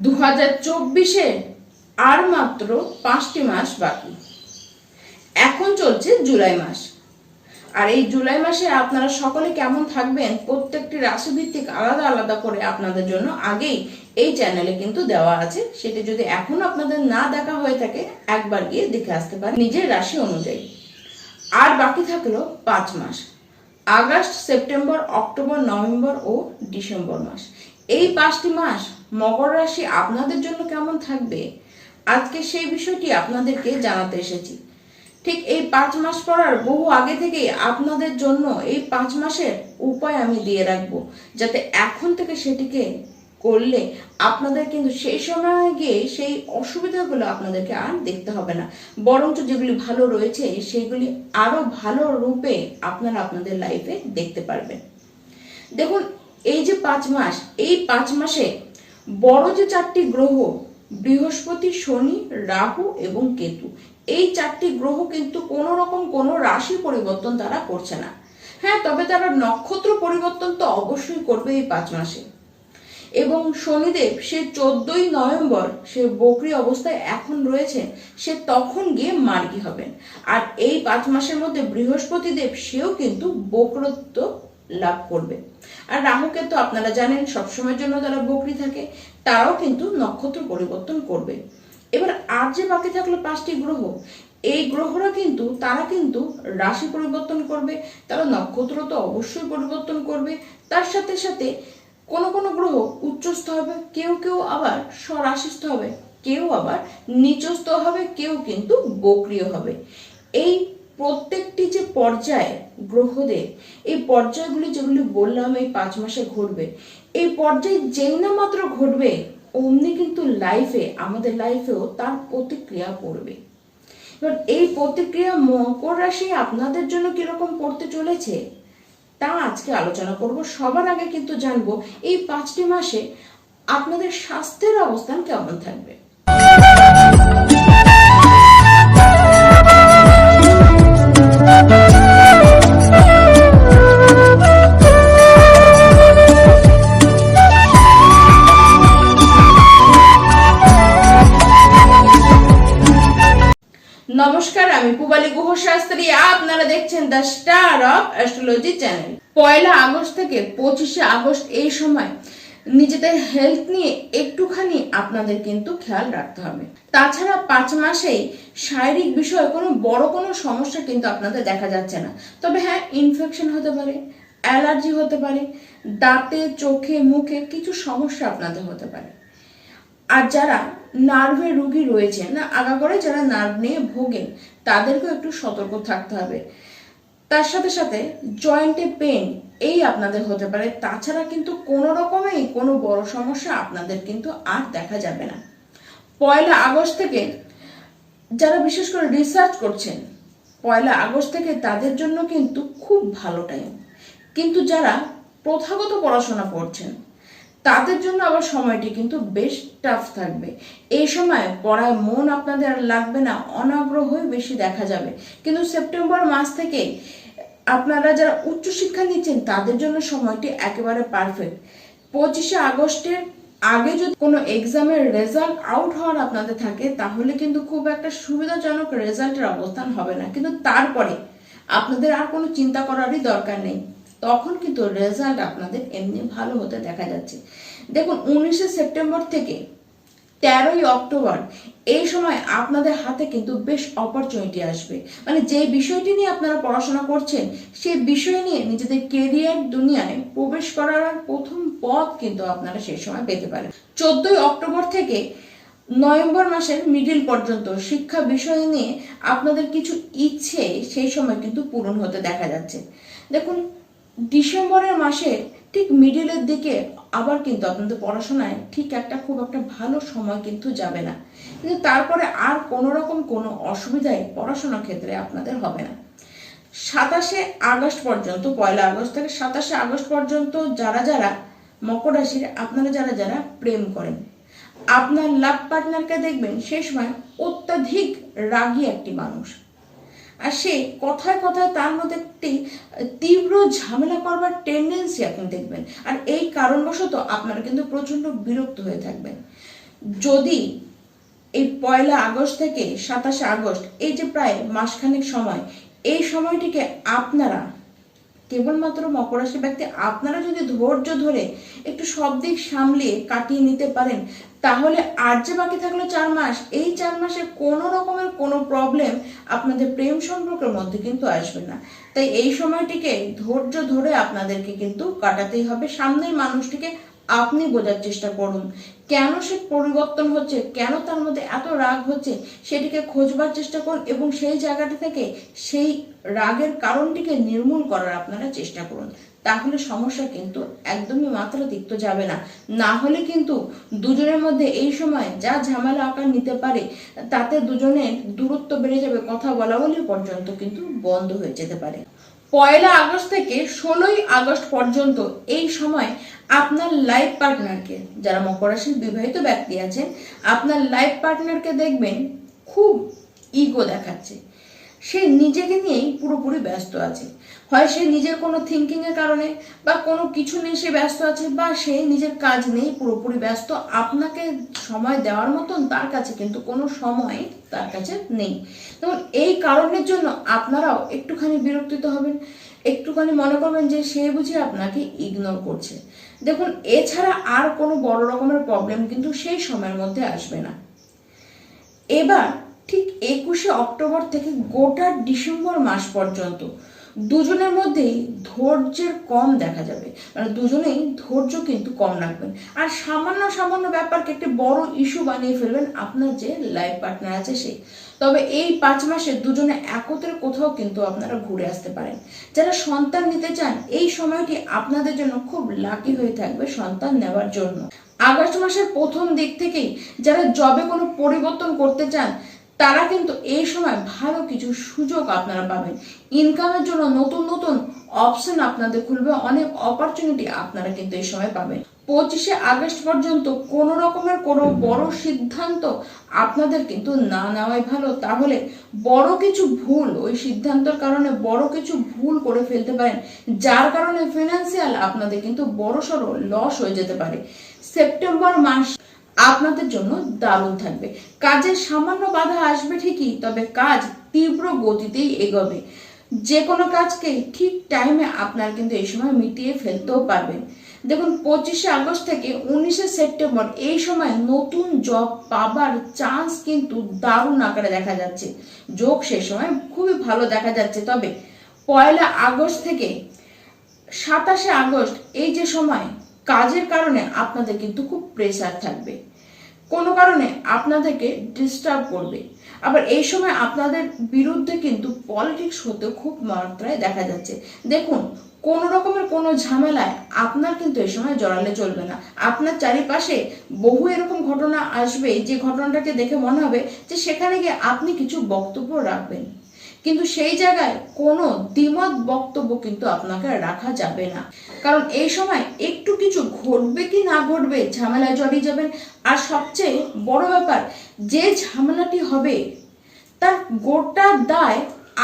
দু হাজার চব্বিশে আর মাত্র পাঁচটি মাস বাকি। এখন চলছে জুলাই মাস। আর এই জুলাই মাসে আপনারা সকলে কেমন থাকবেন, প্রত্যেকটি রাশিভিত্তিক আলাদা আলাদা করে আপনাদের জন্য আগেই এই চ্যানেলে কিন্তু দেওয়া আছে। সেটি যদি এখনও আপনাদের না দেখা হয়ে থাকে, একবার গিয়ে দেখে আসতে পারেন নিজের রাশি অনুযায়ী। আর বাকি থাকল পাঁচ মাস। আগস্ট, সেপ্টেম্বর, অক্টোবর, নভেম্বর ও ডিসেম্বর মাস। এই পাঁচটি মাস মকর রাশি আপনাদের জন্য কেমন থাকবে? আজকে সেই বিষয়টি আপনাদেরকে জানাতে এসেছি। ঠিক এই পাঁচ মাস পড়ার বহু আগে থেকেই আপনাদের জন্য এই পাঁচ মাসের উপায় আমি দিয়ে রাখব, যাতে এখন থেকে সেটিকে করলে আপনাদের কিন্তু সেই সময় গিয়ে সেই অসুবিধাগুলো আপনাদেরকে আর দেখতে হবে না। বরঞ্চ যেগুলি ভালো রয়েছে সেগুলি আরও ভালো রূপে আপনারা আপনাদের লাইফে দেখতে পারবেন। দেখুন, এই যে পাঁচ মাস, এই পাঁচ মাসে বড় যে চারটি গ্রহ, বৃহস্পতি, শনি, রাহু এবং কেতু, এই চারটি গ্রহ কিন্তু কোনো রকম কোনো রাশি পরিবর্তন তারা করছে না। হ্যাঁ তবে তারা নক্ষত্র পরিবর্তন তো অবশ্যই করবে এই পাঁচ মাসে। এবং শনিদেব, সে চোদ্দই নভেম্বর, সে বকরি অবস্থায় এখন রয়েছে সে তখন গিয়ে মার্গী হবেন। আর এই পাঁচ মাসের মধ্যে বৃহস্পতি দেব সেও কিন্তু বক্রত্ব লাভ করবে। আর রাহুকে তো আপনারা জানেন, সবসময়ের জন্য তারা বকরি থাকে, তারাও কিন্তু নক্ষত্র পরিবর্তন করবে। এবার আর যে বাকি থাকল পাঁচটি গ্রহ, এই গ্রহরা কিন্তু, তারা কিন্তু রাশি পরিবর্তন করবে, তারা নক্ষত্র তো অবশ্যই পরিবর্তন করবে। তার সাথে সাথে কোন কোন গ্রহ উচ্চস্থ হবে, কেউ কেউ আবার স্বরাশিস্থ হবে, কেউ আবার নিচস্থ হবে, কেউ কিন্তু বক্রিয় হবে। এই প্রত্যেকটি যে পর্যায় গ্রহদের, এই পর্যায়গুলি যেগুলি বললাম, এই পাঁচ মাসে ঘটবে, এই পর্যায়ে যেই না মাত্র ঘটবে, অমনি কিন্তু লাইফে আমাদের লাইফেও তার প্রতিক্রিয়া পড়বে। এবার এই প্রতিক্রিয়া মকর রাশি আপনাদের জন্য কীরকম পড়তে চলেছে, তা আজকে আলোচনা করব। সবার আগে কিন্তু জানব, এই পাঁচটি মাসে আপনাদের স্বাস্থ্যের অবস্থান কেমন থাকবে। পুবালি গুহ শাস্ত্রী আপনারা দেখছেন the star of astrology channel. Poila August থেকে পঁচিশে আগস্ট এই সময় নিজেদের হেলথ নিয়ে একটুখানি আপনাদের কিন্তু খেয়াল রাখতে হবে। তাছাড়া পাঁচ মাসেই শারীরিক বিষয়ে কোনো বড় কোনো সমস্যা কিন্তু আপনাদের দেখা যাচ্ছে না। তবে হ্যাঁ ইনফেকশন হতে পারে অ্যালার্জি হতে পারে, দাঁতে, চোখে, মুখে কিছু সমস্যা আপনাদের হতে পারে। আর যারা নার্ভের রুগী রয়েছে না আগাগোড়ে যারা নার্ভ নিয়ে ভোগেন, তাদেরকেও একটু সতর্ক থাকতে হবে। তার সাথে সাথে জয়েন্টে পেন এই আপনাদের হতে পারে। তাছাড়া কিন্তু কোনো রকমেই কোনো বড় সমস্যা আপনাদের কিন্তু আর দেখা যাবে না। পয়লা আগস্ট থেকে যারা বিশেষ করে রিসার্চ করছেন, পয়লা আগস্ট থেকে তাদের জন্য কিন্তু খুব ভালো টাইম কিন্তু যারা প্রথাগত পড়াশোনা করছেন তাদের জন্য আবার সময়টি কিন্তু বেশ টাফ থাকবে। এই সময় পড়ায় মন আপনাদের আর লাগবে না, অনাগ্রহই বেশি দেখা যাবে। কিন্তু সেপ্টেম্বর মাস থেকে আপনারা যারা উচ্চশিক্ষা নিচ্ছেন, তাদের জন্য সময়টি একেবারে পারফেক্ট পঁচিশে আগস্টের আগে যদি কোনো এক্সামের রেজাল্ট আউট হওয়ার আপনাদের থাকে, তাহলে কিন্তু খুব একটা সুবিধাজনক রেজাল্টের অবস্থান হবে না। কিন্তু তারপরে আপনাদের আর কোনো চিন্তা করারই দরকার নেই। তখন কিন্তু রেজাল্ট আপনাদের এমনি ভালো হতে দেখা যাচ্ছে। দেখুন, উনিশে সেপ্টেম্বর থেকে তেরোই অক্টোবর, এই সময় আপনাদের হাতে কিন্তু বেশ অপরচুনিটি আসবে। মানে যে বিষয়টি নিয়ে আপনারা পড়াশোনা করছেন, সেই বিষয় নিয়ে নিজেদের কেরিয়ার দুনিয়ায় প্রবেশ করার প্রথম পথ কিন্তু আপনারা সেই সময় পেতে পারেন। চোদ্দই অক্টোবর থেকে নভেম্বর মাসের মিডিল পর্যন্ত শিক্ষা বিষয় নিয়ে আপনাদের কিছু ইচ্ছে সেই সময় কিন্তু পূরণ হতে দেখা যাচ্ছে। দেখুন ডিসেম্বরের মাসে ঠিক মিডিলের দিকে আবার কিন্তু আপনাদের পড়াশোনায় ঠিক একটা খুব একটা ভালো সময় কিন্তু যাবে না। কিন্তু তারপরে আর কোনো রকম কোনো অসুবিধায় পড়াশোনার ক্ষেত্রে আপনাদের হবে না। সাতাশে আগস্ট পর্যন্ত, পয়লা আগস্ট থেকে সাতাশে আগস্ট পর্যন্ত যারা যারা মকর রাশির, আপনারা যারা যারা প্রেম করেন, আপনার লাভ পার্টনারকে দেখবেন সে সময় অত্যাধিক রাগী একটি মানুষ। আর সে কথায় কথায় তার মধ্যে একটি তীব্র ঝামেলা করবার টেন্ডেন্সি আপনি দেখবেন। আর এই কারণবশত আপনারা কিন্তু প্রচণ্ড বিরক্ত হয়ে থাকবেন। যদি এই পয়লা আগস্ট থেকে সাতাশে আগস্ট, এই যে প্রায় মাসখানেক সময়, এই সময়টিকে আপনারা কেবলমাত্র মকর ব্যক্তি, আপনারা যদি ধৈর্য ধরে একটু সব দিক সামলিয়ে কাটিয়ে নিতে পারেন, তাহলে আর যে বাকি থাকল চার মাস, এই চার মাসে কোনো রকমের কোনো প্রবলেম আপনাদের প্রেম সম্পর্কের মধ্যে কিন্তু আসবে না। তাই এই সময়টিকে ধৈর্য ধরে আপনাদেরকে কিন্তু কাটাতেই হবে। সামনের মানুষটিকে আপনি বোঝার চেষ্টা করুন। কেন সে পরিবর্তন হচ্ছে? কেন তার মধ্যে এত রাগ হচ্ছে? সেটিকে খোঁজবার চেষ্টা করুন এবং সেই জায়গাটা থেকে সেই রাগের কারণটিকে নির্মূল করার আপনারা চেষ্টা করুন। তাহলে সমস্যা কিন্তু একদমই মাত্রাতিরিক্ত যাবে না। না হলে কিন্তু দুজনের মধ্যে এই সময় যা ঝামেলা আকার নিতে পারে, তাতে দুজনের দূরত্ব বেড়ে যাবে। কথা বলা বলি পর্যন্ত কিন্তু বন্ধ হয়ে যেতে পারে। পয়লা আগস্ট থেকে ষোলোই আগস্ট পর্যন্ত এই সময় আপনার লাইফ পার্টনারকে যারা মকর রাশির বিবাহিত ব্যক্তি আছেন, আপনার লাইফ পার্টনারকে দেখবেন খুব ইগো দেখাচ্ছে। সে নিজেকে নিয়েই পুরোপুরি ব্যস্ত আছে। হয় সে নিজের কোনো থিঙ্কিংয়ের কারণে বা কোনো কিছু নিয়ে সে ব্যস্ত আছে বা সে নিজের কাজ নেই পুরোপুরি ব্যস্ত। আপনাকে সময় দেওয়ার মতন তার কাছে কিন্তু কোনো সময় তার কাছে নেই। যেমন এই কারণের জন্য আপনারাও একটুখানি বিরক্তিত হবেন। একটুখানি মনে করবেন যে সে বুঝি আপনাকে ইগনোর করছে। দেখুন, এছাড়া আর কোনো বড় রকমের প্রবলেম কিন্তু সেই সময়ের মধ্যে আসবে না। এবার ঠিক একুশে অক্টোবর থেকে গোটা ডিসেম্বর মাস পর্যন্ত দুজনের মধ্যেই ধৈর্যের কম দেখা যাবে। মানে দুজনেই ধৈর্য কিন্তু কম রাখবেন। আর সামান্য সামান্য ব্যাপারকে একটি বড় ইস্যু বানিয়ে ফেলবেন আপনার যে লাইফ পার্টনার আছে সেই তবে এই পাঁচ মাসে দুজনে একত্রে কোথাও কিন্তু আপনারা ঘুরে আসতে পারেন। যারা সন্তান নিতে চান, এই সময়টি আপনাদের জন্য খুব লাকি হয়ে থাকবে সন্তান নেওয়ার জন্য। আগস্ট মাসের প্রথম দিক থেকেই যারা জবে কোনো পরিবর্তন করতে চান তারা কিন্তু এই সময় ভালো কিছু সুযোগ আপনারা পাবেন। ইনকামের জন্য নতুন নতুন অপশন আপনাদের খুলবে, অনেক অপরচুনিটি আপনারা কিন্তু এই সময় পাবেন। পঁচিশে আগস্ট পর্যন্ত কোনো রকমের কোনো বড় সিদ্ধান্ত আপনাদের কিন্তু না নেওয়াই ভালো। তাহলে বড় কিছু ভুল, ওই সিদ্ধান্তের কারণে বড় কিছু ভুল করে ফেলতে পারেন, যার কারণে ফিনান্সিয়াল আপনাদের কিন্তু বড় সড়ো লস হয়ে যেতে পারে। সেপ্টেম্বর মাস আপনাদের জন্য দারুণ থাকবে। কাজের সামান্য বাধা আসবে ঠিকই, তবে কাজ তীব্র গতিতেই এগোবে। যে কোনো কাজকে ঠিক টাইমে আপনার কিন্তু এই সময় মিটিয়ে ফেলতেও পারবেন। দেখুন, পঁচিশে আগস্ট থেকে উনিশে সেপ্টেম্বর এই সময় নতুন জব পাবার চান্স কিন্তু দারুণ আকারে দেখা যাচ্ছে। যোগ সে সময় খুবই ভালো দেখা যাচ্ছে। তবে পয়লা আগস্ট থেকে সাতাশে আগস্ট এই যে সময় কাজের কারণে আপনাদের কিন্তু খুব প্রেসার থাকবে। কোনো কারণে আপনাদেরকে ডিস্টার্ব করবে। আবার এই সময় আপনাদের বিরুদ্ধে কিন্তু পলিটিক্স হতে খুব মাত্রায় দেখা যাচ্ছে। দেখুন, কোন রকমের কোনো ঝামেলায় আপনার কিন্তু এই সময় জড়ালে চলবে না। আপনার চারিপাশে বহু এরকম ঘটনা আসবে, যে ঘটনাটাকে দেখে মনে হবে যে সেখানে গিয়ে আপনি কিছু বক্তব্য রাখবেন। কিন্তু সেই জায়গায় কোনো দ্বিমত বক্তব্য কিন্তু আপনাকে রাখা যাবে না। কারণ এই সময় একটু কিছু ঘটবে কি না ঘটবে ঝামেলায় জড়িয়ে যাবেন। আর সবচেয়ে বড় ব্যাপার, যে ঝামেলাটি হবে, তার গোটা দায়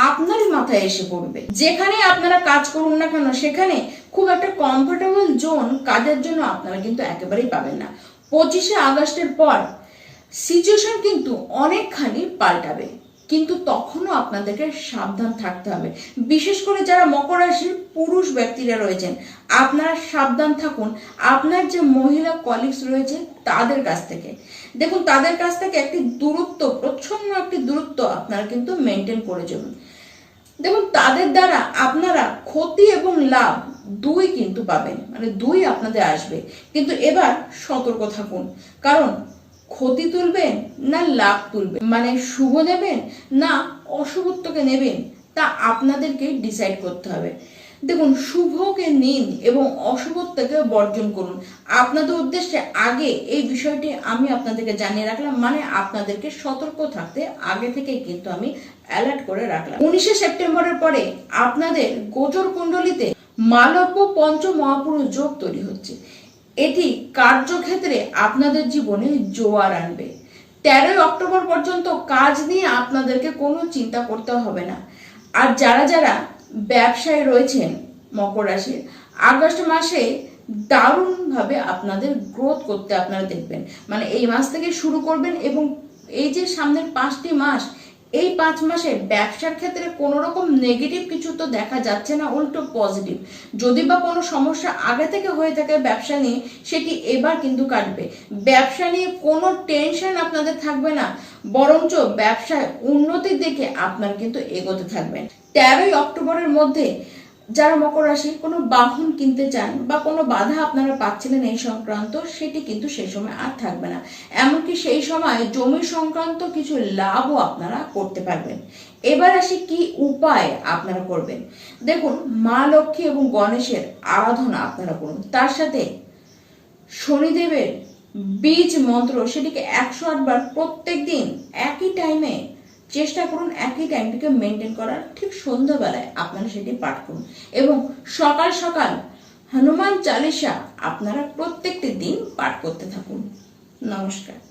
আপনারই মাথায় এসে পড়বে। যেখানে আপনারা কাজ করুন না কেন, সেখানে খুব একটা কমফোর্টেবল জোন কাজের জন্য আপনারা কিন্তু একেবারেই পাবেন না। পঁচিশে আগস্টের পর সিচুয়েশন কিন্তু অনেকখানি পাল্টাবে। কিন্তু তখনও আপনাদেরকে সাবধান থাকতে হবে। বিশেষ করে যারা মকর রাশির পুরুষ ব্যক্তিরা রয়েছেন, আপনারা সাবধান থাকুন। আপনার যে মহিলা কলিগস রয়েছে, তাদের কাছ থেকে। দেখুন, তাদের কাছ থেকে একটি দূরত্ব, প্রচ্ছন্ন একটি দূরত্ব আপনারা কিন্তু মেনটেন করে চলুন। দেখুন, তাদের দ্বারা আপনারা ক্ষতি এবং লাভ দুই কিন্তু পাবেন। মানে দুই আপনাদের আসবে। কিন্তু এবার সতর্ক থাকুন। কারণ ক্ষতি তুলবেন না লাভ তুলবেন? মানে শুভ নেবেন না অশুভত্বকে নেবেন? তা আপনাদেরকে ডিসাইড করতে হবে। দেখুন, শুভকে নিন এবং অশুভত্বকে বর্জন করুন। আপনাদের উদ্দেশ্যে আগে এই বিষয়টি আমি আপনাদেরকে জানিয়ে রাখলাম মানে আপনাদেরকে সতর্ক থাকতে আগে থেকে কিন্তু আমি অ্যালার্ট করে রাখলাম। উনিশে সেপ্টেম্বরের পরে আপনাদের গোচর কুণ্ডলিতে মালব্য পঞ্চ মহাপুরুষ যোগ তৈরি হচ্ছে। এটি কার্যক্ষেত্রে আপনাদের জীবনে জোয়ার আনবে। তেরোই অক্টোবর পর্যন্ত কাজ নিয়ে আপনাদেরকে কোনো চিন্তা করতে হবে না। আর যারা যারা ব্যবসায় রয়েছেন মকর রাশির, আগস্ট মাসে দারুণভাবে আপনাদের গ্রোথ করতে আপনারা দেখবেন। মানে এই মাস থেকে শুরু করবেন এবং এই যে সামনের পাঁচটি মাস এই পাঁচ মাসে ব্যবসার ক্ষেত্রে কোনো রকম নেগেটিভ কিছু তো দেখা যাচ্ছে না, উল্টো পজিটিভ যদি বা কোনো সমস্যা আগে থেকে হয়ে থাকে ব্যবসা নিয়ে, সেটি এবার কিন্তু কাটবে। ব্যবসা নিয়ে কোনো টেনশন আপনাদের থাকবে না, বরঞ্চ ব্যবসায় উন্নতির দিকে আপনার কিন্তু এগোতে থাকবেন তেরোই অক্টোবরের মধ্যে যারা মকর রাশি কোনো বাহন কিনতে চান বা কোনো বাধা আপনারা পাচ্ছিলেন এই সংক্রান্ত, সেটি কিন্তু সেই সময় আর থাকবে না। এমনকি সেই সময় জমি সংক্রান্ত কিছু লাভও আপনারা করতে পারবেন। এবার আসি কি উপায় আপনারা করবেন। দেখুন, মা লক্ষ্মী এবং গণেশের আরাধনা আপনারা করুন। তার সাথে শনিদেবের বীজ মন্ত্র, সেটিকে একশো আটবার প্রত্যেক দিন একই টাইমে চেষ্টা করুন একই টাইমটিকে মেনটেন করার। ঠিক সন্ধ্যাবেলায় আপনারা সেটি পাঠ করুন। এবং সকাল সকাল হনুমান চালিসা আপনারা প্রত্যেকটি দিন পাঠ করতে থাকুন। নমস্কার।